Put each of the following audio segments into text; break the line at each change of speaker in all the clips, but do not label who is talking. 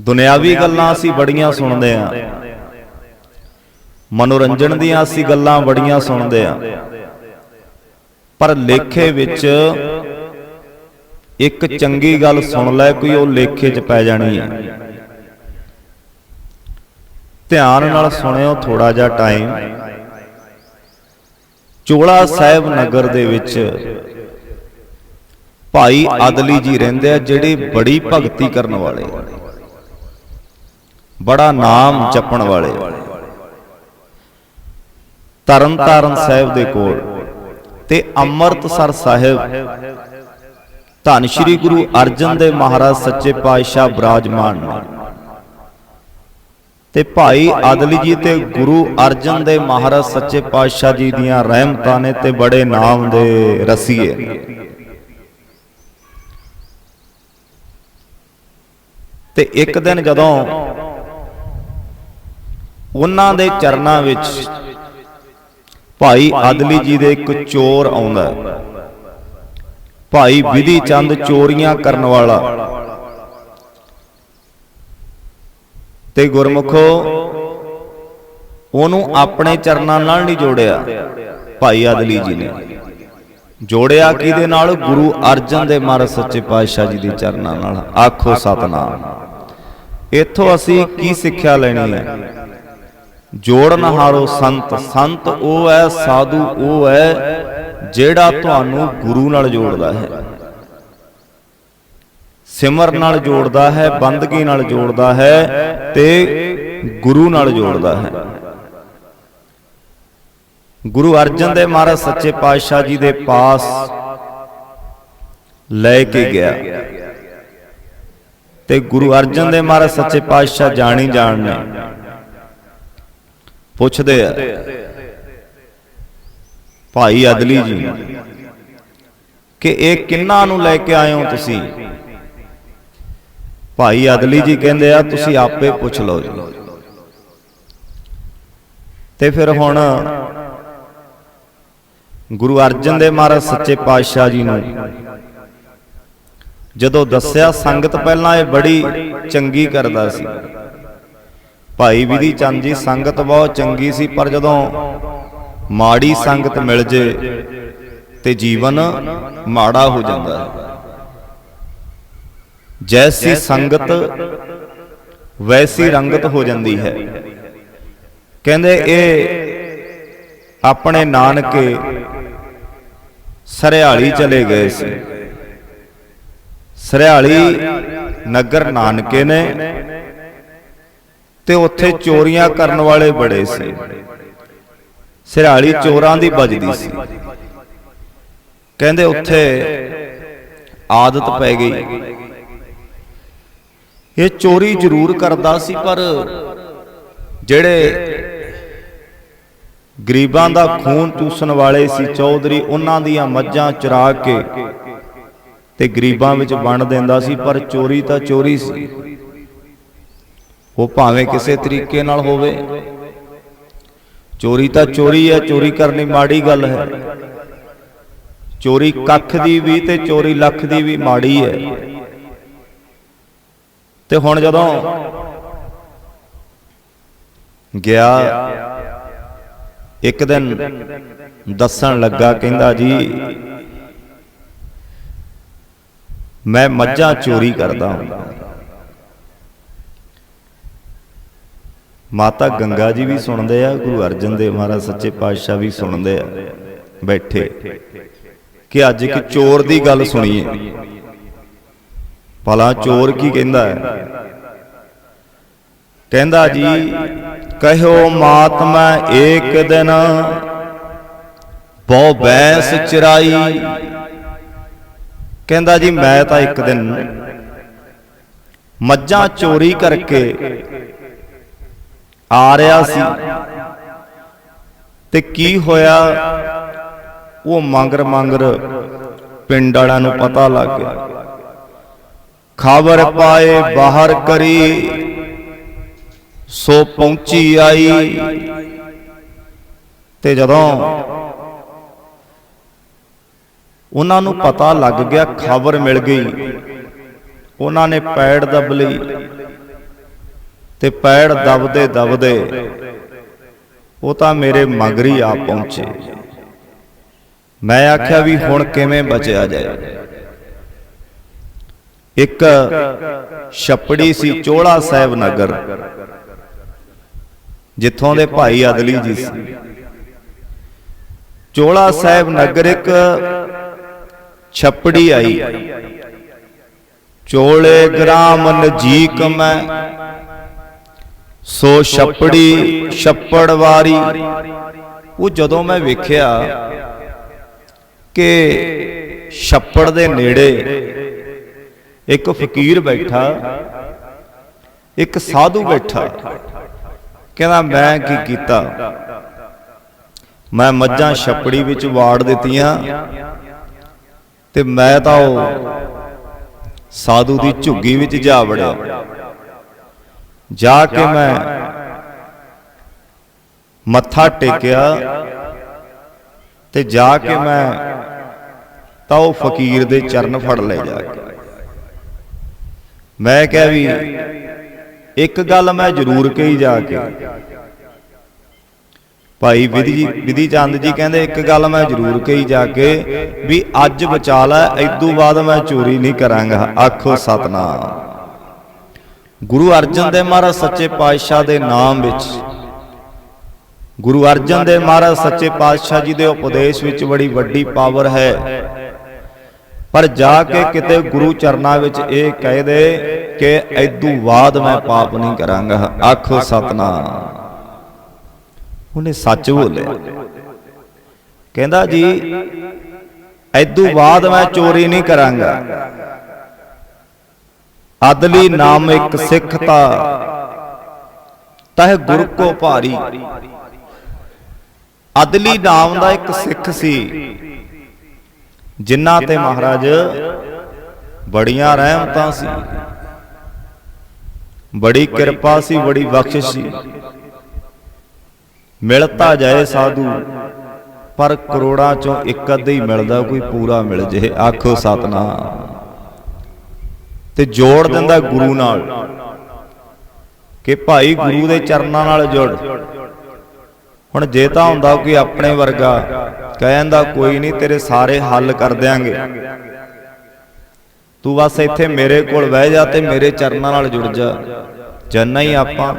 ਦੁਨਿਆਵੀ ਗੱਲਾਂ ਅਸੀਂ ਬੜੀਆਂ ਸੁਣਦੇ ਆਂ ਮਨੋਰੰਜਨ ਦੀਆਂ ਅਸੀਂ ਗੱਲਾਂ ਬੜੀਆਂ ਸੁਣਦੇ ਆਂ ਪਰ ਲੇਖੇ ਵਿੱਚ ਇੱਕ ਚੰਗੀ ਗੱਲ ਸੁਣ ਲੈ ਕੋਈ ਉਹ ਲੇਖੇ 'ਚ ਪੈ ਜਾਣੀ ਹੈ। ਧਿਆਨ ਨਾਲ ਸੁਣਿਓ ਥੋੜਾ ਜਿਹਾ ਟਾਈਮ। ਚੋਲਾ ਸਾਹਿਬ ਨਗਰ ਦੇ ਵਿੱਚ ਭਾਈ ਅਦਲੀ ਜੀ ਰਹਿੰਦੇ ਆ, ਜਿਹੜੇ ਬੜੀ ਭਗਤੀ ਕਰਨ ਵਾਲੇ ਬੜਾ ਨਾਮ ਜਪਣ ਵਾਲੇ। ਤਰਨ ਤਾਰਨ ਸਾਹਿਬ ਦੇ ਕੋਲ ਤੇ ਅੰਮ੍ਰਿਤਸਰ ਸਾਹਿਬ। ਧੰਨ ਸ਼੍ਰੀ ਗੁਰੂ ਅਰਜਨ ਦੇ ਮਹਾਰਾਜ ਸੱਚੇ ਪਾਤਸ਼ਾਹ ਬਰਾਜਮਾਨ ਨੇ। ਤੇ ਭਾਈ ਆਦਲੀ ਜੀ ਤੇ ਗੁਰੂ ਅਰਜਨ ਦੇ ਮਹਾਰਾਜ ਸੱਚੇ ਪਾਤਸ਼ਾਹ ਜੀ ਦੀਆਂ ਰਹਿਮਤਾਂ ਨੇ ਤੇ ਬੜੇ ਨਾਮ ਦੇ ਰਸੀਏ। ਤੇ ਇੱਕ ਦਿਨ ਜਦੋਂ ਉਹਨਾਂ ਦੇ ਚਰਨਾਂ ਵਿੱਚ ਭਾਈ ਅਦਲੀ ਜੀ ਦੇ ਇੱਕ ਚੋਰ ਆਉਂਦਾ ਭਾਈ ਵਿਧੀ ਚੰਦ ਚੋਰੀਆਂ ਕਰਨ ਵਾਲਾ। ਤੇ ਗੁਰਮੁਖੋ, ਉਹਨੂੰ ਆਪਣੇ ਚਰਨਾਂ ਨਾਲ ਨਹੀਂ ਜੋੜਿਆ ਭਾਈ ਅਦਲੀ ਜੀ ਨੇ। ਜੋੜਿਆ ਕਿਹਦੇ ਨਾਲ? ਗੁਰੂ ਅਰਜਨ ਦੇ ਮਹਾਰਾਜ ਸੱਚੇ ਪਾਤਸ਼ਾਹ ਜੀ ਦੇ ਚਰਨਾਂ ਨਾਲ। ਆਖੋ ਸਤਨਾਮ। ਇੱਥੋਂ ਅਸੀਂ ਕੀ ਸਿੱਖਿਆ ਲੈਣੀ ਹੈ? ਜੋੜਨ ਹਾਰੋ ਸੰਤ ਸੰਤ ਉਹ ਹੈ, ਸਾਧੂ ਉਹ ਹੈ, ਜਿਹੜਾ ਤੁਹਾਨੂੰ ਗੁਰੂ ਨਾਲ ਜੋੜਦਾ ਹੈ। ਸਿਮਰ ਨਾਲ ਜੋੜਦਾ ਹੈ, ਬੰਦਗੀ ਨਾਲ ਜੋੜਦਾ ਹੈ ਤੇ ਗੁਰੂ ਨਾਲ ਜੋੜਦਾ ਹੈ। ਗੁਰੂ ਅਰਜਨ ਦੇਵ ਮਹਾਰਾਜ ਸੱਚੇ ਪਾਤਸ਼ਾਹ ਜੀ ਦੇ ਪਾਸ ਲੈ ਕੇ ਗਿਆ। ਤੇ ਗੁਰੂ ਅਰਜਨ ਦੇਵ ਮਹਾਰਾਜ ਸੱਚੇ ਪਾਤਸ਼ਾਹ ਜਾਣੀ ਜਾਣਨੇ ਪੁੱਛਦੇ ਆ। ਭਾਈ ਅਦਲੀ ਜੀ, ਕਿ ਇਹ ਕਿੰਨਾ ਨੂੰ ਲੈ ਕੇ ਆਏ ਹੋ ਤੁਸੀਂ? ਭਾਈ ਅਦਲੀ ਜੀ ਕਹਿੰਦੇ ਆ, ਤੁਸੀਂ ਆਪੇ ਪੁੱਛ ਲਓ ਜੀ। ਤੇ ਫਿਰ ਹੁਣ ਗੁਰੂ ਅਰਜਨ ਦੇਵ ਮਹਾਰਾਜ ਸੱਚੇ ਪਾਤਸ਼ਾਹ ਜੀ ਨੂੰ ਜਦੋਂ ਦੱਸਿਆ, ਸੰਗਤ ਪਹਿਲਾਂ ਇਹ ਬੜੀ ਚੰਗੀ ਕਰਦਾ ਸੀ। ਭਾਈ ਵਿਧੀ ਚੰਦ ਜੀ, ਸੰਗਤ ਬਹੁਤ ਚੰਗੀ ਸੀ, ਪਰ ਜਦੋਂ ਮਾੜੀ ਸੰਗਤ ਮਿਲ ਜੇ ਤੇ ਜੀਵਨ ਮਾੜਾ ਹੋ ਜਾਂਦਾ ਹੈ। ਜੈਸੀ ਸੰਗਤ, ਵੈਸੀ ਰੰਗਤ ਹੋ ਜਾਂਦੀ ਹੈ। ਕਹਿੰਦੇ ਇਹ ਆਪਣੇ ਨਾਨਕੇ ਸਰਿਆਲੀ ਚਲੇ ਗਏ ਸੀ। ਸਰਿਆਲੀ ਨਗਰ ਨਾਨਕੇ ਨੇ ਤੇ ਉੱਥੇ ਚੋਰੀਆਂ ਕਰਨ ਵਾਲੇ ਬੜੇ ਸੀ। ਸਿਰਾਲੀ ਚੋਰਾਂ ਦੀ ਵੱਜਦੀ ਸੀ। ਕਹਿੰਦੇ ਉੱਥੇ ਆਦਤ ਪੈ ਗਈ। ਇਹ ਚੋਰੀ ਜ਼ਰੂਰ ਕਰਦਾ ਸੀ ਪਰ ਜਿਹੜੇ ਗਰੀਬਾਂ ਦਾ ਖੂਨ ਚੂਸਣ ਵਾਲੇ ਸੀ ਚੌਧਰੀ ਉਹਨਾਂ ਦੀਆਂ ਮੱਝਾਂ ਚਰਾ ਕੇ ਤੇ ਗਰੀਬਾਂ ਵਿੱਚ ਵੰਡ ਦਿੰਦਾ ਸੀ ਪਰ ਚੋਰੀ ਤਾਂ ਚੋਰੀ ਸੀ। ਉਹ ਭਾਵੇਂ ਕਿਸੇ ਤਰੀਕੇ ਨਾਲ ਹੋਵੇ। ਚੋਰੀ ਤਾਂ ਚੋਰੀ ਹੈ ਚੋਰੀ ਕਰਨੀ ਮਾੜੀ ਗੱਲ ਹੈ। ਚੋਰੀ ਕੱਖ ਦੀ ਵੀ ਤੇ ਚੋਰੀ ਲੱਖ ਦੀ ਵੀ ਮਾੜੀ ਹੈ। ਤੇ ਹੁਣ ਜਦੋਂ ਗਿਆ ਇੱਕ ਦਿਨ ਦੱਸਣ ਲੱਗਾ ਕਹਿੰਦਾ ਜੀ ਮੈਂ ਮੱਝਾਂ ਚੋਰੀ ਕਰਦਾ ਹੁੰਦਾ ਮਾਤਾ ਗੰਗਾ ਜੀ ਵੀ ਸੁਣਦੇ ਆ ਗੁਰੂ ਅਰਜਨ ਦੇਵ ਮਹਾਰਾਜ ਸੱਚੇ ਪਾਤਸ਼ਾਹ ਵੀ ਸੁਣਦੇ ਆ। ਬੈਠੇ। ਕਿ ਅੱਜ ਇੱਕ ਚੋਰ ਦੀ ਗੱਲ ਸੁਣੀਏ। ਭਲਾ ਚੋਰ ਕੀ ਕਹਿੰਦਾ ਹੈ? ਕਹਿੰਦਾ ਜੀ ਕਹਿਓ ਮਾਤਮਾ ਏਕ ਦਿਨ। ਬਹੁ ਬੈਸ ਚਰਾਈ। ਕਹਿੰਦਾ ਜੀ ਮੈਂ ਤਾਂ ਇੱਕ ਦਿਨ। ਮੱਝਾਂ ਚੋਰੀ ਕਰਕੇ ਆ ਰਿਹਾ ਸੀ। ਤੇ ਕੀ ਹੋਇਆ? ਉਹ ਮੰਗਰ ਮੰਗਰ ਪਿੰਡ ਵਾਲਿਆਂ ਨੂੰ ਪਤਾ ਲੱਗ ਗਿਆ। ਖਬਰ ਪਾਏ, ਬਾਹਰ ਕਰੀ, ਸੋ ਪਹੁੰਚੀ ਆਈ। ਤੇ ਜਦੋਂ ਉਹਨਾਂ ਨੂੰ ਪਤਾ ਲੱਗ ਗਿਆ, ਖਬਰ ਮਿਲ ਗਈ। ਉਹਨਾਂ ਨੇ ਪੈੜ ਦੱਬ ਲਈ। ਤੇ ਪੈੜ ਦਬਦੇ ਦਬਦੇ ਉਹ ਤਾਂ ਮੇਰੇ ਮਗਰੀ ਆ ਪਹੁੰਚੇ। ਮੈਂ ਆਖਿਆ ਵੀ ਹੁਣ ਕਿਵੇਂ ਬਚਿਆ ਜਾਏ। ਇੱਕ ਛੱਪੜੀ ਸੀ ਚੋਲਾ ਸਾਹਿਬ ਨਗਰ, ਜਿੱਥੋਂ ਦੇ ਭਾਈ ਅਦਲੀ ਜੀ ਸੀ। ਚੋਲਾ ਸਾਹਿਬ ਨਗਰ ਇੱਕ ਛੱਪੜੀ ਆਈ। ਚੋਲੇ ਗ੍ਰਾਮ ਨਜੀਕ ਮੈਂ ਸੋ ਛੱਪੜੀ ਛੱਪੜਵਾਰੀ ਉਹ ਜਦੋਂ ਮੈਂ ਵੇਖਿਆ ਕਿ ਛੱਪੜ ਦੇ ਨੇੜੇ ਇੱਕ ਫਕੀਰ ਬੈਠਾ, ਇੱਕ ਸਾਧੂ ਬੈਠਾ, ਕਹਿੰਦਾ, ਮੈਂ ਕੀ ਕੀਤਾ? ਮੈਂ ਮੱਝਾਂ ਛੱਪੜੀ ਵਿੱਚ ਵਾੜ ਦਿੱਤੀਆਂ ਤੇ ਮੈਂ ਤਾਂ ਉਹ ਸਾਧੂ ਦੀ ਝੁੱਗੀ ਵਿੱਚ ਜਾ ਵੜਿਆ। ਜਾ ਕੇ ਮੈਂ ਮੱਥਾ ਟੇਕਿਆ ਤੇ ਜਾ ਕੇ ਮੈਂ ਤਾਂ ਉਹ ਫਕੀਰ ਦੇ ਚਰਨ ਫੜ ਲੈ ਜਾ ਕੇ। ਮੈਂ ਕਿਹਾ ਵੀ ਇੱਕ ਗੱਲ ਮੈਂ ਜ਼ਰੂਰ ਕਹੀ ਜਾ ਕੇ। ਭਾਈ ਵਿਧੀ ਵਿਧੀ ਚੰਦ ਜੀ ਕਹਿੰਦੇ ਇੱਕ ਗੱਲ ਮੈਂ ਜ਼ਰੂਰ ਕਹੀ ਜਾ ਕੇ ਵੀ ਅੱਜ ਬਚਾ ਲੈ ਇਦੋਂ ਬਾਅਦ ਮੈਂ ਚੋਰੀ ਨਹੀਂ ਕਰਾਂਗਾ। ਆਖੋ ਸਤਨਾਮ। ਗੁਰੂ ਅਰਜਨ ਦੇਵ ਮਹਾਰਾਜ ਸੱਚੇ ਪਾਤਸ਼ਾਹ ਦੇ ਨਾਮ ਵਿੱਚ। ਗੁਰੂ ਅਰਜਨ ਦੇਵ ਮਹਾਰਾਜ ਸੱਚੇ ਪਾਤਸ਼ਾਹ ਜੀ ਦੇ ਉਪਦੇਸ਼ ਵਿੱਚ ਬੜੀ ਵੱਡੀ ਪਾਵਰ ਹੈ। ਪਰ ਜਾ ਕੇ ਕਿਤੇ ਗੁਰੂ ਚਰਨਾਂ ਵਿੱਚ ਇਹ ਕਹਿ ਦੇ ਕਿ ਐਦੂ ਬਾਅਦ ਮੈਂ ਪਾਪ ਨਹੀਂ ਕਰਾਂਗਾ। ਆਖੋ ਸਤਨਾਮ। ਉਹਨੇ ਸੱਚ ਬੋਲਿਆ। ਕਹਿੰਦਾ ਜੀ, ਐਦੂ ਬਾਅਦ ਮੈਂ ਚੋਰੀ ਨਹੀਂ ਕਰਾਂਗਾ। ਅਦਲੀ ਨਾਮ ਇੱਕ ਸਿੱਖ ਤਾ ਤਹ ਗੁਰ ਕੋ ਭਾਰੀ। ਅਦਲੀ ਨਾਮ ਦਾ ਇੱਕ ਸਿੱਖ ਸੀ। ਜਿਨ੍ਹਾਂ ਤੇ ਮਹਾਰਾਜ ਬੜੀਆਂ ਰਹਿਮਤਾਂ ਸੀ। ਬੜੀ ਕਿਰਪਾ ਸੀ ਬੜੀ ਬਖਸ਼ਿਸ਼ ਸੀ। ਮਿਲਤਾ ਜਾਏ ਸਾਧੂ ਪਰ ਕਰੋੜਾਂ ਚੋਂ ਇੱਕ ਅੱਧਾ ਹੀ ਮਿਲਦਾ ਕੋਈ ਪੂਰਾ ਮਿਲ ਜੇ ਆਖੋ ਸਤਨਾਮ। ਤੇ ਜੋੜ ਦਿੰਦਾ ਗੁਰੂ ਨਾਲ। ਕਿ ਭਾਈ ਗੁਰੂ ਦੇ ਚਰਨਾਂ ਨਾਲ ਜੁੜ। ਹੁਣ ਜੇ ਤਾਂ ਹੁੰਦਾ ਕੋਈ ਆਪਣੇ ਵਰਗਾ ਕਹਿੰਦਾ ਕੋਈ ਨਹੀਂ ਤੇਰੇ ਸਾਰੇ ਹੱਲ ਕਰ ਦਿਆਂਗੇ। ਤੂੰ ਬਸ ਇੱਥੇ ਮੇਰੇ ਕੋਲ ਬਹਿ ਜਾ ਤੇ ਮੇਰੇ ਚਰਨਾਂ ਨਾਲ ਜੁੜ ਜਾ। ਜੰਨਾ ਹੀ ਆਪਾਂ।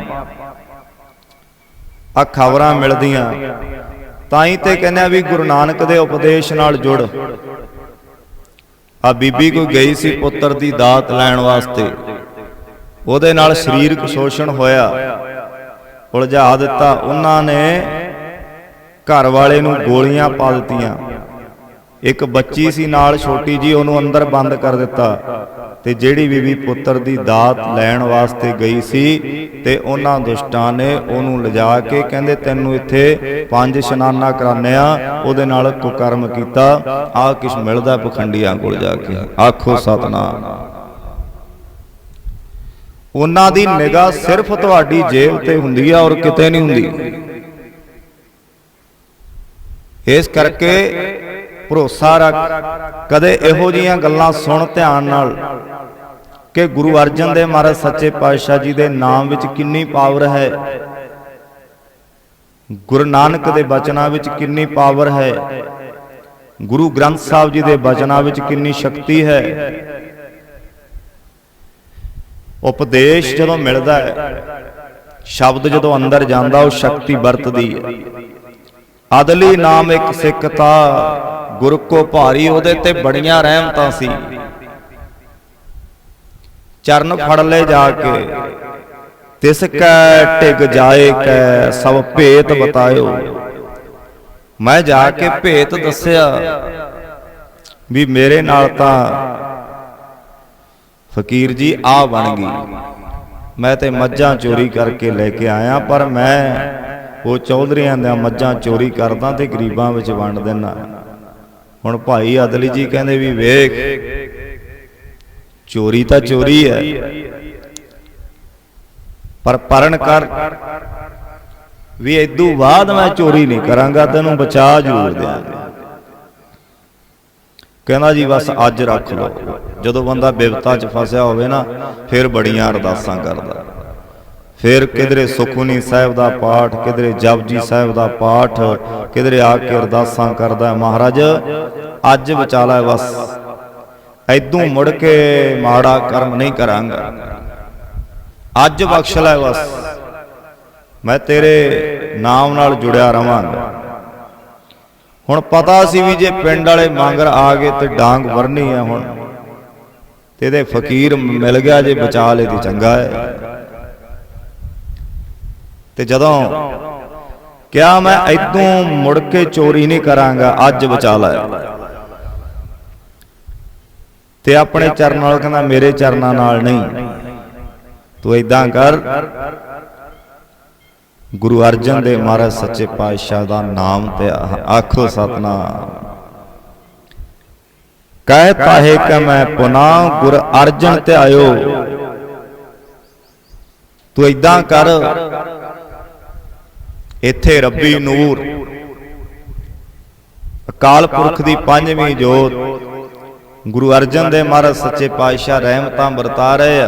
ਆ ਖਬਰਾਂ ਮਿਲਦੀਆਂ। ਤਾਂ ਹੀ ਤੇ ਕਹਿੰਦੇ ਆ ਵੀ ਗੁਰੂ ਨਾਨਕ ਦੇ ਉਪਦੇਸ਼ ਨਾਲ ਜੁੜ। ਆ ਬੀਬੀ ਕੋਈ ਗਈ ਸੀ ਪੁੱਤਰ ਦੀ ਦਾਤ ਲੈਣ ਵਾਸਤੇ। ਉਹਦੇ ਨਾਲ ਸਰੀਰਕ ਸ਼ੋਸ਼ਣ ਹੋਇਆ। ਉਲਝਾ ਦਿੱਤਾ। ਉਹਨਾਂ ਨੇ ਘਰ ਵਾਲੇ ਨੂੰ ਗੋਲੀਆਂ ਪਾ ਦਿੱਤੀਆਂ। ਇੱਕ ਬੱਚੀ ਸੀ ਨਾਲ ਛੋਟੀ ਜੀ, ਉਹਨੂੰ ਅੰਦਰ ਬੰਦ ਕਰ ਦਿੱਤਾ ਤੇ ਜਿਹੜੀ ਬੀਬੀ ਪੁੱਤਰ ਦੀ ਦਾਤ ਲੈਣ ਵਾਸਤੇ ਗਈ ਸੀ ਤੇ ਉਹਨਾਂ ਦੁਸ਼ਟਾਂ ਨੇ ਉਹਨੂੰ ਲਿਜਾ ਕੇ ਕਹਿੰਦੇ, ਤੈਨੂੰ ਇੱਥੇ ਪੰਜ ਇਸ਼ਨਾਨਾ ਕਰਾਨੇ ਉਹਦੇ ਨਾਲ ਕੁਕਰਮ ਕੀਤਾ। ਆ ਕਿਛ ਮਿਲਦਾ ਪਖੰਡੀਆਂ ਕੋਲ ਜਾ ਕੇ। ਆਖੋ ਸਤਨਾਮ। ਉਹਨਾਂ ਦੀ ਨਿਗਾਹ ਸਿਰਫ ਤੁਹਾਡੀ ਜੇਬ ਤੇ ਹੁੰਦੀ ਆ ਔਰ ਕਿਤੇ ਨਹੀਂ ਹੁੰਦੀ। ਇਸ ਕਰਕੇ ਭਰੋਸਾ ਰੱਖ ਕਦੇ ਇਹੋ ਜੀਆਂ ਗੱਲਾਂ ਸੁਣ ਧਿਆਨ ਨਾਲ ਕਿ ਗੁਰੂ ਅਰਜਨ ਦੇਵ ਮਹਾਰਾਜ ਸੱਚੇ ਪਾਤਸ਼ਾਹ ਜੀ ਦੇ ਨਾਮ ਵਿੱਚ ਕਿੰਨੀ ਪਾਵਰ ਹੈ? ਗੁਰੂ ਨਾਨਕ ਦੇ ਬਚਨਾਂ ਵਿੱਚ ਕਿੰਨੀ ਪਾਵਰ ਹੈ? ਗੁਰੂ ਗ੍ਰੰਥ ਸਾਹਿਬ ਜੀ ਦੇ ਬਚਨਾਂ ਵਿੱਚ ਕਿੰਨੀ ਸ਼ਕਤੀ ਹੈ? ਉਪਦੇਸ਼ ਜਦੋਂ ਮਿਲਦਾ ਹੈ ਸ਼ਬਦ ਜਦੋਂ ਅੰਦਰ ਜਾਂਦਾ ਉਹ ਸ਼ਕਤੀ ਵਰਤਦੀ ਹੈ। ਅਦਲੀ ਨਾਮ ਇੱਕ ਸਿੱਖ ਤਾ ਗੁਰ ਕੋ ਭਾਰੀ ਉਹਦੇ ਤੇ ਬੜੀਆਂ ਰਹਿਮਤਾਂ ਸੀ। ਚਰਨ ਫੜ ਲੈ ਜਾ ਕੇ, ਤਿਸ ਕੈ ਟਿਕ ਜਾਏ ਕੈ, ਸਭ ਭੇਤ ਬਤਾਇਓ। ਮੈਂ ਜਾ ਕੇ ਭੇਤ ਦੱਸਿਆ ਵੀ ਮੇਰੇ ਨਾਲ ਤਾਂ ਫਕੀਰ ਜੀ ਆ ਬਣ ਗਈ। ਮੈਂ ਤੇ ਮੱਝਾਂ ਚੋਰੀ ਕਰਕੇ ਲੈ ਕੇ ਆਇਆ, ਪਰ ਮੈਂ ਉਹ ਚੌਧਰੀਆਂ ਦੀਆਂ ਮੱਝਾਂ ਚੋਰੀ ਕਰਦਾ ਤੇ ਗਰੀਬਾਂ ਵਿੱਚ ਵੰਡ ਦਿੰਦਾ। ਹੁਣ ਭਾਈ ਅਦਲੀ ਜੀ ਕਹਿੰਦੇ ਵੀ ਵੇਖ, ਚੋਰੀ ਤਾਂ ਚੋਰੀ ਹੈ। ਪਰ ਪਰਨ ਕਰ ਵੀ ਇਦੋਂ ਬਾਅਦ ਮੈਂ ਚੋਰੀ ਨਹੀਂ ਕਰਾਂਗਾ, ਤੈਨੂੰ ਬਚਾ ਜ਼ਰੂਰ ਦਿਆਂਗਾ। ਕਹਿੰਦਾ ਜੀ, ਬਸ ਅੱਜ ਰੱਖ ਲਓ। ਜਦੋਂ ਬੰਦਾ ਬਿਪਤਾ 'ਚ ਫਸਿਆ ਹੋਵੇ ਨਾ, ਫਿਰ ਬੜੀਆਂ ਅਰਦਾਸਾਂ ਕਰਦਾ। ਫਿਰ ਕਿਧਰੇ ਸੁਖਮਨੀ ਸਾਹਿਬ ਦਾ ਪਾਠ, ਕਿਧਰੇ ਜਪਜੀ ਸਾਹਿਬ ਦਾ ਪਾਠ, ਕਿਧਰੇ ਆ ਕੇ ਅਰਦਾਸਾਂ ਕਰਦਾ ਮਹਾਰਾਜ। ਅੱਜ ਬਚਾ ਲੈ ਬਸ। ਐਦੋਂ ਮੁੜ ਕੇ ਮਾੜਾ ਕਰਮ ਨਹੀਂ ਕਰਾਂਗਾ। ਅੱਜ ਬਖਸ਼ ਲੈ ਬਸ। ਮੈਂ ਤੇਰੇ ਨਾਮ ਨਾਲ ਜੁੜਿਆ ਰਵਾਂਗਾ। ਹੁਣ ਪਤਾ ਸੀ ਵੀ ਜੇ ਪਿੰਡ ਵਾਲੇ ਮੰਗਰ ਆ ਗਏ ਤੇ ਡਾਂਗ ਵਰਨੀ ਹੈ ਹੁਣ। ਤੇ ਇਹਦੇ ਫਕੀਰ ਮਿਲ ਗਿਆ ਜੇ ਬਚਾ ਲੇ ਤੇ ਚੰਗਾ ਹੈ। ਤੇ ਜਦੋਂ ਕਿਹਾ ਮੈਂ ਇਦੋਂ ਮੁੜ ਕੇ ਚੋਰੀ ਨਹੀਂ ਕਰਾਂਗਾ, ਅੱਜ ਬਚਾ ਲੈ। ਤੇ ਆਪਣੇ ਚਰਨ ਨਾਲ ਕਹਿੰਦਾ, ਮੇਰੇ ਚਰਨਾਂ ਨਾਲ ਨਹੀਂ। ਤੂੰ ਇਦਾਂ ਕਰ। ਗੁਰੂ ਅਰਜਨ ਦੇ ਮਹਾਰਾਜ ਸੱਚੇ ਪਾਤਸ਼ਾਹ ਦਾ ਨਾਮ ਤੇ ਆਖੋ ਸਤਨਾਮ। ਕਹਿ ਹੈ ਕਿ ਮੈਂ ਪੁਨਾ ਗੁਰ ਅਰਜਨ ਤੇ ਆਇਓ। ਤੂੰ ਇਦਾਂ ਕਰ। ਇੱਥੇ ਰੱਬੀ ਨੂਰ। ਅਕਾਲ ਪੁਰਖ ਦੀ ਪੰਜਵੀਂ ਜੋਤ। ਗੁਰੂ ਅਰਜਨ ਦੇਵ ਮਹਾਰਾਜ ਸੱਚੇ ਪਾਤਸ਼ਾਹ ਰਹਿਮਤਾਂ ਵਰਤਾ ਰਹੇ ਆ।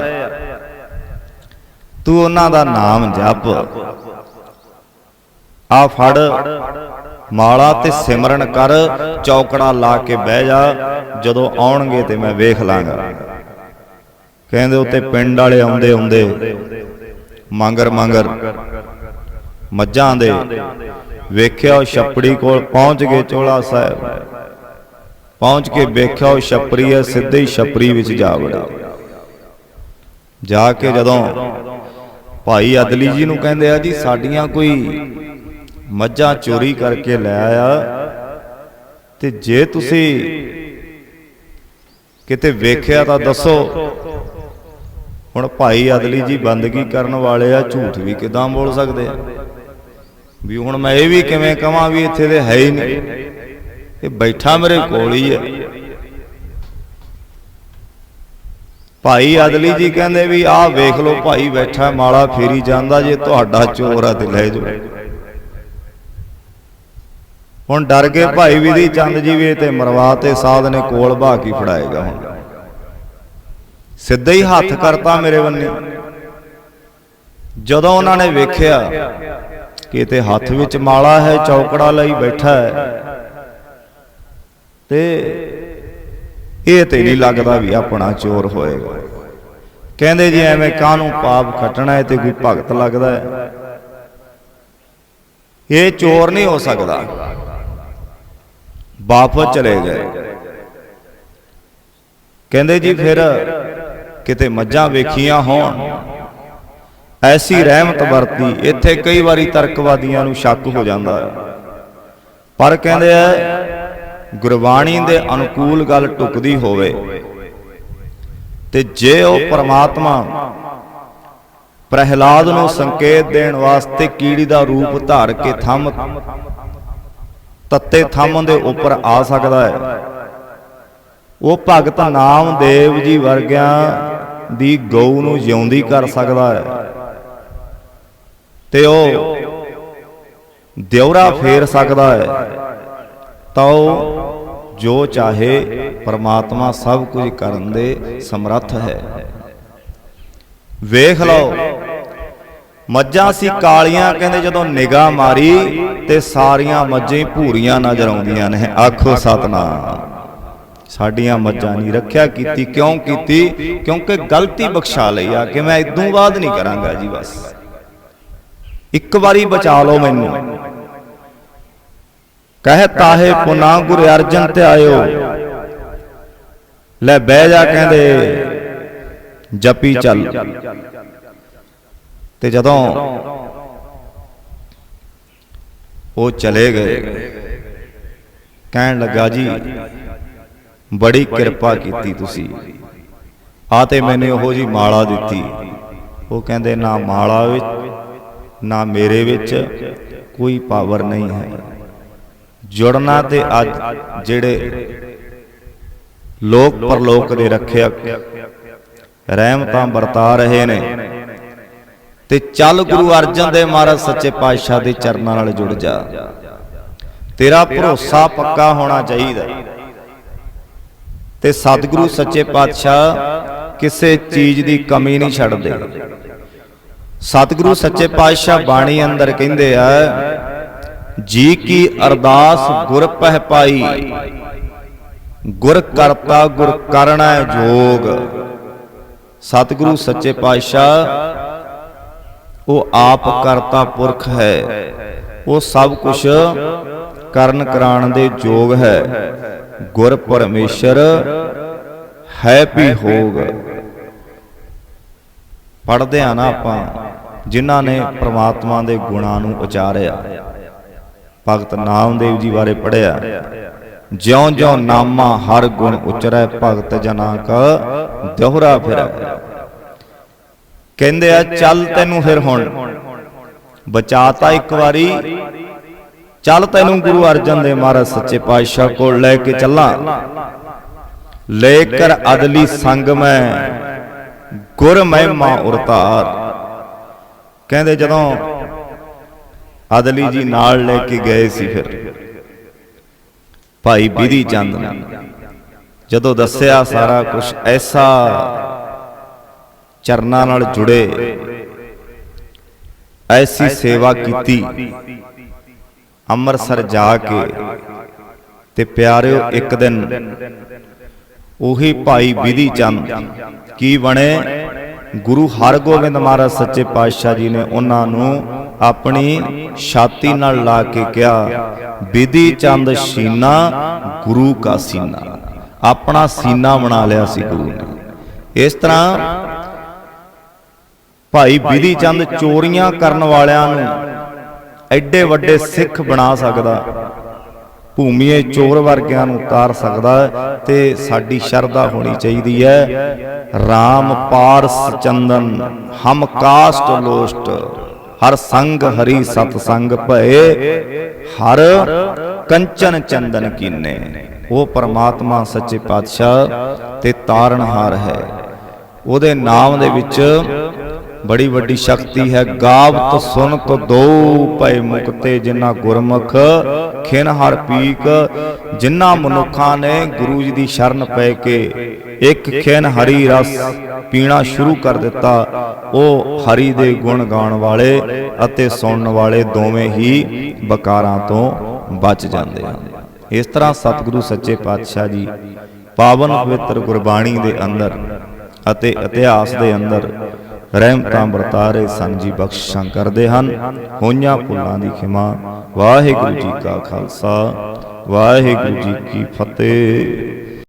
ਤੂੰ ਉਹਨਾਂ ਦਾ ਨਾਮ ਜਪ। ਆ ਫੜ ਮਾਲਾ ਤੇ ਸਿਮਰਨ ਕਰ ਚੌਕੜਾ ਲਾ ਕੇ ਬਹਿ ਜਾ। ਜਦੋਂ ਆਉਣਗੇ ਤੇ ਮੈਂ ਵੇਖ ਲਾਂਗਾ। ਕਹਿੰਦੇ ਉੱਤੇ ਪਿੰਡ ਵਾਲੇ ਆਉਂਦੇ ਹੁੰਦੇ ਮੰਗਰ ਮੰਗਰ ਮੱਝਾਂ ਦੇ। ਵੇਖਿਆ ਛੱਪੜੀ ਕੋਲ ਪਹੁੰਚ ਗਏ ਚੋਲਾ ਸਾਹਿਬ। ਪਹੁੰਚ ਕੇ ਵੇਖਿਆ ਉਹ ਛੱਪਰੀ ਹੈ, ਸਿੱਧੇ ਹੀ ਛੱਪਰੀ ਵਿੱਚ ਜਾ ਵੜਿਆ। ਜਾ ਕੇ ਜਦੋਂ ਭਾਈ ਅਦਲੀ ਜੀ ਨੂੰ ਕਹਿੰਦੇ ਆ, ਜੀ ਸਾਡੀਆਂ ਕੋਈ ਮੱਝਾਂ ਚੋਰੀ ਕਰਕੇ ਲੈ ਆਇਆ, ਤੇ ਜੇ ਤੁਸੀਂ ਕਿਤੇ ਵੇਖਿਆ ਤਾਂ ਦੱਸੋ। ਹੁਣ ਭਾਈ ਅਦਲੀ ਜੀ ਬੰਦਗੀ ਕਰਨ ਵਾਲੇ ਆ, ਝੂਠ ਵੀ ਕਿਦਾਂ ਬੋਲ ਸਕਦੇ ਆ? ਵੀ ਹੁਣ ਮੈਂ ਇਹ ਵੀ ਕਿਵੇਂ ਕਵਾਂ ਵੀ ਇੱਥੇ ਦੇ ਹੈ ਹੀ ਨਹੀਂ। ਇਹ ਬੈਠਾ ਮੇਰੇ ਕੋਲ ਹੀ ਹੈ। ਭਾਈ ਅਦਲੀ ਜੀ ਕਹਿੰਦੇ ਵੀ ਆਹ ਵੇਖ ਲਓ ਭਾਈ ਬੈਠਾ ਮਾਲਾ ਫੇਰੀ ਜਾਂਦਾ ਜੇ ਤੁਹਾਡਾ ਚੋਰ ਆ ਤੇ ਲੈ ਜਾਓ। ਹੁਣ ਡਰ ਗਏ ਭਾਈ ਵਿਧੀ ਚੰਦ ਜੀ ਵੀ ਤੇ ਮਰਵਾ ਤੇ ਸਾਧ ਨੇ ਕੋਲ ਬਾ ਕੀ ਫੜਾਏਗਾ ਹੁਣ। ਸਿੱਧਾ ਹੀ ਹੱਥ ਕਰਤਾ ਮੇਰੇ ਬੰਨੇ। ਜਦੋਂ ਉਹਨਾਂ ਨੇ ਵੇਖਿਆ ਕਿਤੇ ਹੱਥ ਵਿੱਚ ਮਾਲਾ ਹੈ, ਚੌਕੜਾ ਲਈ ਬੈਠਾ ਹੈ। ਤੇ ਇਹ ਤੇ ਨਹੀਂ ਲੱਗਦਾ ਵੀ ਆਪਣਾ ਚੋਰ ਹੋਏਗਾ। ਕਹਿੰਦੇ ਜੀ ਐਵੇਂ ਕਾਹਨੂੰ ਪਾਪ ਖੱਟਣਾ ਹੈ ਤੇ ਕੋਈ ਭਗਤ ਲੱਗਦਾ ਹੈ? ਇਹ ਚੋਰ ਨਹੀਂ ਹੋ ਸਕਦਾ। ਵਾਪਸ ਚਲੇ ਗਏ। ਕਹਿੰਦੇ ਜੀ ਫਿਰ ਕਿਤੇ ਮੱਝਾਂ ਵੇਖੀਆਂ ਹੋਣ। ਐਸੀ ਰਹਿਮਤ ਵਰਤੀ, ਇੱਥੇ ਕਈ ਵਾਰੀ ਤਰਕਵਾਦੀਆਂ ਨੂੰ ਸ਼ੱਕ ਹੋ ਜਾਂਦਾ ਹੈ। ਪਰ ਕਹਿੰਦੇ ਆ, ਗੁਰਬਾਣੀ ਦੇ ਅਨੁਕੂਲ ਗੱਲ ਟੁਕਦੀ ਹੋਵੇ, ਤੇ ਜੇ ਉਹ ਪਰਮਾਤਮਾ ਪ੍ਰਹਿਲਾਦ ਨੂੰ ਸੰਕੇਤ ਦੇਣ ਵਾਸਤੇ ਕੀੜੀ ਦਾ ਰੂਪ ਧਾਰ ਕੇ ਥੰਮ, ਤੱਤੇ ਥੰਮ ਦੇ ਉੱਪਰ ਆ ਸਕਦਾ ਹੈ। ਉਹ ਭਗਤ ਨਾਮਦੇਵ ਜੀ ਵਰਗਿਆਂ ਦੀ ਗਊ ਨੂੰ ਜਿਉਂਦੀ ਕਰ ਸਕਦਾ ਹੈ। ਤੇ ਉਹ ਦਿਉਰਾ ਫੇਰ ਸਕਦਾ ਹੈ। ਤਾਂ ਉਹ ਜੋ ਚਾਹੇ ਪਰਮਾਤਮਾ ਸਭ ਕੁਝ ਕਰਨ ਦੇ ਸਮਰੱਥ ਹੈ। ਵੇਖ ਲਓ। ਮੱਝਾਂ ਸੀ ਕਾਲੀਆਂ ਕਹਿੰਦੇ ਜਦੋਂ ਨਿਗਾਹ ਮਾਰੀ ਤੇ ਸਾਰੀਆਂ ਮੱਝਾਂ ਭੂਰੀਆਂ ਨਜ਼ਰ ਆਉਂਦੀਆਂ ਨੇ। ਆਖੋ ਸਤਨਾਮ। ਸਾਡੀਆਂ ਮੱਝਾਂ ਨਹੀਂ ਰੱਖਿਆ ਕੀਤੀ ਕਿਉਂ ਕੀਤੀ? ਕਿਉਂਕਿ ਗਲਤੀ ਬਖਸ਼ਾ ਲਈ ਆ ਕਿ ਮੈਂ ਇਦੋਂ ਬਾਅਦ ਨਹੀਂ ਕਰਾਂਗਾ ਜੀ ਬਸ। ਇੱਕ ਵਾਰੀ ਬਚਾ ਲਓ ਮੈਨੂੰ। ਕਹਿ ਤਾਹੇ ਪੁਨਾ ਗੁਰ ਅਰਜਨ ਤੇ ਆਇਓ। ਲੈ ਬਹਿ ਜਾ ਕਹਿੰਦੇ, ਜਪੀ ਚੱਲ। ਤੇ ਜਦੋਂ ਉਹ ਚਲੇ ਗਏ, ਕਹਿਣ ਲੱਗਾ ਜੀ, ਬੜੀ ਕਿਰਪਾ ਕੀਤੀ ਤੁਸੀਂ। ਆ ਤੇ ਮੈਨੇ ਉਹ ਜੀ ਮਾਲਾ ਦਿੱਤੀ। ਉਹ ਕਹਿੰਦੇ, ਨਾ ਮਾਲਾ ਵਿੱਚ ਨਾ ਮੇਰੇ ਵਿੱਚ ਕੋਈ ਪਾਵਰ ਨਹੀਂ ਹੈ। ਜੁੜਨਾ ਤੇ ਅੱਜ ਜਿਹੜੇ ਲੋਕ ਪਰਲੋਕ ਦੇ ਰੱਖਿਆ ਰਹਿਮਤਾਂ ਵਰਤਾ ਰਹੇ ਨੇ ਤੇ ਚੱਲ ਗੁਰੂ ਅਰਜਨ ਦੇਵ ਮਹਾਰਾਜ ਸੱਚੇ ਪਾਤਸ਼ਾਹ ਦੇ ਚਰਨਾਂ ਨਾਲ ਜੁੜ ਜਾ। ਤੇਰਾ ਭਰੋਸਾ ਪੱਕਾ ਹੋਣਾ ਚਾਹੀਦਾ। ਤੇ ਸਤਿਗੁਰੂ ਸੱਚੇ ਪਾਤਸ਼ਾਹ ਕਿਸੇ ਚੀਜ਼ ਦੀ ਕਮੀ ਨਹੀਂ ਛੱਡਦੇ। ਸਤਿਗੁਰੂ ਸੱਚੇ ਪਾਤਸ਼ਾਹ ਬਾਣੀ ਅੰਦਰ ਕਹਿੰਦੇ ਆ ਜੀ ਕੀ ਅਰਦਾਸ ਗੁਰ ਪਹਿ ਪਾਈ ਗੁਰ ਕਰਤਾ ਗੁਰ ਕਰਣਾ ਜੋਗ। ਸਤਿਗੁਰੂ ਸੱਚੇ ਪਾਤਸ਼ਾਹ ਉਹ ਆਪ ਕਰਤਾ ਪੁਰਖ ਹੈ। ਉਹ ਸਭ ਕੁਝ ਕਰਨ ਕਰਾਣ ਦੇ ਯੋਗ ਹੈ। ਗੁਰ ਪਰਮੇਸ਼ਰ ਹੈ ਵੀ ਹੋਗ। ਪੜਦੇ ਆ ਨਾ ਆਪਾਂ, ਜਿਨ੍ਹਾਂ ਨੇ ਪ੍ਰਮਾਤਮਾ ਦੇ ਗੁਣਾਂ ਨੂੰ ਉਚਾਰਿਆ। ਭਗਤ ਨਾਮਦੇਵ ਜੀ ਬਾਰੇ ਪੜਿਆ ਜਿਉਂ ਜਿਉਂ ਨਾਮਾ ਹਰ ਗੁਣ ਉਚਰੈ, ਭਗਤ ਜਨਾ ਕਾ ਦੋਹਰਾ ਫਿਰੈ। ਕਹਿੰਦੇ ਆ, ਚੱਲ ਤੈਨੂੰ ਫਿਰ ਹੁਣ। ਬਚਾਤਾ ਇੱਕ ਵਾਰੀ। ਚੱਲ ਤੈਨੂੰ ਗੁਰੂ ਅਰਜਨ ਦੇਵ ਮਹਾਰਾਜ ਸੱਚੇ ਪਾਤਸ਼ਾਹ ਕੋਲ ਲੈ ਕੇ ਚੱਲਾਂ। ਲੇਕਰ ਅਦਲੀ ਸੰਗ ਮੈਂ ਗੁਰ ਮਹਿਮਾ ਉਰਤਾਰ। ਕਹਿੰਦੇ ਜਦੋਂ ਅਦਲੀ ਜੀ ਨਾਲ ਲੈ ਕੇ ਗਏ ਸੀ ਫਿਰ, ਭਾਈ ਬਿਧੀ ਚੰਦ ਨੇ ਜਦੋਂ ਦੱਸਿਆ ਸਾਰਾ ਕੁਝ ਐਸਾ ਚਰਨਾਂ ਨਾਲ ਜੁੜੇ, ਐਸੀ ਸੇਵਾ ਕੀਤੀ, ਅੰਮ੍ਰਿਤਸਰ ਜਾ ਕੇ ਤੇ ਪਿਆਰਿਓ ਇੱਕ ਦਿਨ ਉਹੀ ਭਾਈ ਬਿਧੀ ਚੰਦ ਕੀ ਬਣੇ? ਗੁਰੂ ਹਰਗੋਬਿੰਦ ਮਹਾਰਾਜ ਸੱਚੇ ਪਾਤਸ਼ਾਹ ਜੀ ਨੇ ਉਹਨਾਂ ਨੂੰ ਆਪਣੀ ਛਾਤੀ ਨਾਲ ਲਾ ਕੇ ਕਿਹਾ, ਵਿਧੀ ਚੰਦ ਸੀਨਾ, ਗੁਰੂ ਕਾ ਸੀਨਾ। ਆਪਣਾ ਸੀਨਾ ਬਣਾ ਲਿਆ ਸੀ ਗੁਰੂ ਨੇ। ਇਸ ਤਰ੍ਹਾਂ ਭਾਈ ਵਿਧੀ ਚੰਦ ਚੋਰੀਆਂ ਕਰਨ ਵਾਲਿਆਂ ਨੂੰ ਐਡੇ ਵੱਡੇ ਸਿੱਖ ਬਣਾ ਸਕਦਾ। ਭੂਮੀਏ ਚੋਰ ਵਰਗਿਆਂ ਨੂੰ ਉਤਾਰ ਸਕਦਾ ਤੇ ਸਾਡੀ ਸ਼ਰਧਾ ਹੋਣੀ ਚਾਹੀਦੀ ਹੈ। RAM ਪਾਰਸ ਚੰਦਨ, ਹਮ ਕਾਸਟ ਲੋਸਟ। ਹਰ ਸੰਗ ਹਰੀ ਸਤ ਸੰਗ ਭਏ, ਹਰ ਕੰਚਨ ਚੰਦਨ ਕੀਨੇ। ਉਹ ਪਰਮਾਤਮਾ ਸੱਚੇ ਪਾਤਸ਼ਾਹ ਤੇ ਤਾਰਨਹਾਰ ਹੈ। ਉਹਦੇ ਨਾਮ ਦੇ ਵਿੱਚ ਬੜੀ ਵੱਡੀ ਸ਼ਕਤੀ ਹੈ। ਗਾਵਤ ਸੁਨਤ ਦੋ ਪਏ ਮੁਕਤੇ ਜਿਨ੍ਹਾਂ ਗੁਰਮੁਖ, ਖਿਨ ਹਰ ਪੀਕ ਜਿਨ੍ਹਾਂ ਮਨੁੱਖਾਂ ਨੇ ਗੁਰੂ ਜੀ ਦੀ ਸ਼ਰਨ ਪੈ ਕੇ ਇੱਕ ਖਿਨ ਹਰੀ ਰਸ ਪੀਣਾ ਸ਼ੁਰੂ ਕਰ ਦਿੱਤਾ, ਉਹ ਹਰੀ ਦੇ ਗੁਣ ਗਾਉਣ ਵਾਲੇ ਅਤੇ ਸੁਣਨ ਵਾਲੇ ਦੋਵੇਂ ਹੀ ਬਕਾਰਾਂ ਤੋਂ ਬਚ ਜਾਂਦੇ ਹਨ। ਇਸ ਤਰ੍ਹਾਂ ਸਤਿਗੁਰੂ ਸੱਚੇ ਪਾਤਸ਼ਾਹ ਜੀ ਪਾਵਨ ਪਵਿੱਤਰ ਗੁਰਬਾਣੀ ਦੇ ਅੰਦਰ ਅਤੇ ਇਤਿਹਾਸ ਦੇ ਅੰਦਰ ਰਹਿਮਤਾਂ ਵਰਤਾਰੇ ਸੰਗ ਜੀ ਬਖਸ਼ਾਂ ਕਰਦੇ ਹਨ। ਹੋਈਆਂ ਭੁੱਲਾਂ ਦੀ ਖਿਮਾ, ਵਾਹਿਗੁਰੂ ਜੀ ਕਾ ਖਾਲਸਾ, ਵਾਹਿਗੁਰੂ ਜੀ ਕੀ ਫਤਿਹ।